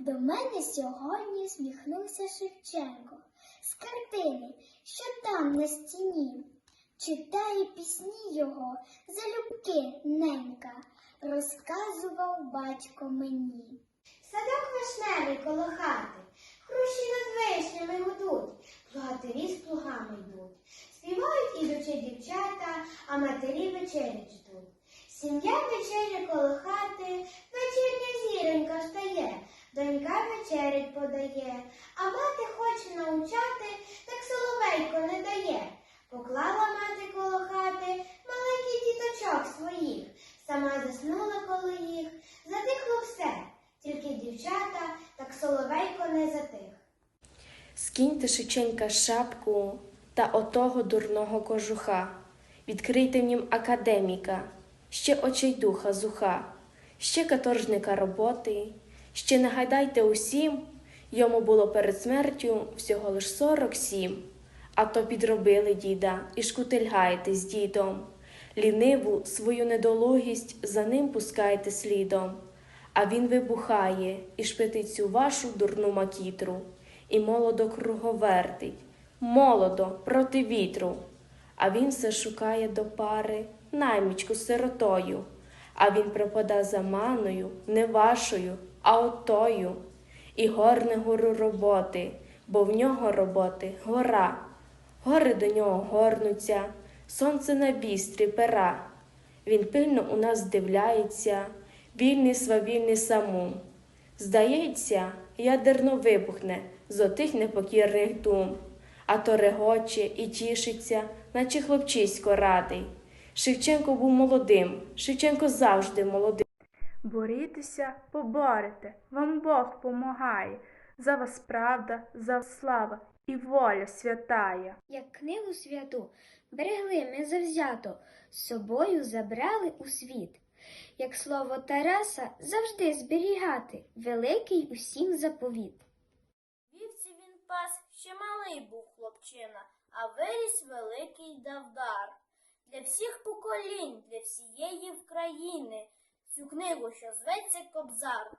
До мене сьогодні сміхнувся Шевченко з картини, що там на стіні. Читає пісні його залюбки ненька, розказував батько мені. Садок вишневий коло хати, хрущі над вишнями гудуть, плугатирі з плугами йдуть. Співають ідучи дівчата, а матері вечерять ждуть. Сім'я вечеря коло хати, подає, а мати хоче научати, так соловейко не дає. Поклала мати коло хати маленьких діточок своїх, сама заснула коло їх, затихло все, тільки дівчата, так соловейко не затих. Скиньте Шевченка шапку та отого дурного кожуха, відкрийте в нім академіка, ще очейдуха зуха, ще каторжника роботи, ще нагадайте усім, йому було перед смертю всього лиш сорок сім, а то підробили діда і шкутильгаєте з дідом. Ліниву свою недолугість за ним пускаєте слідом, а він вибухає і шпитить цю вашу дурну макітру. І молодо круговертить, молодо проти вітру. А він все шукає до пари наймічку сиротою, а він пропада за маною, не вашою, а отою, і горне гору роботи, бо в нього роботи гора. Гори до нього горнуться, сонце на бістрі пера. Він пильно у нас здивляється, вільний свавільний самум. Здається, ядерно вибухне з отих непокірних дум, а то регоче і тішиться, наче хлопчисько радий. Шевченко був молодим, Шевченко завжди молодим. Борітеся, поборете, вам Бог помагає. За вас правда, за вас слава і воля святая. Як книгу святу берегли ми завзято, з собою забрали у світ. Як слово Тараса завжди зберігати, великий усім заповіт. Вівці він пас, ще малий був хлопчина, а виріс великий давдар. Для всіх поколінь, для всієї України, цю книгу, що зветься Кобзар.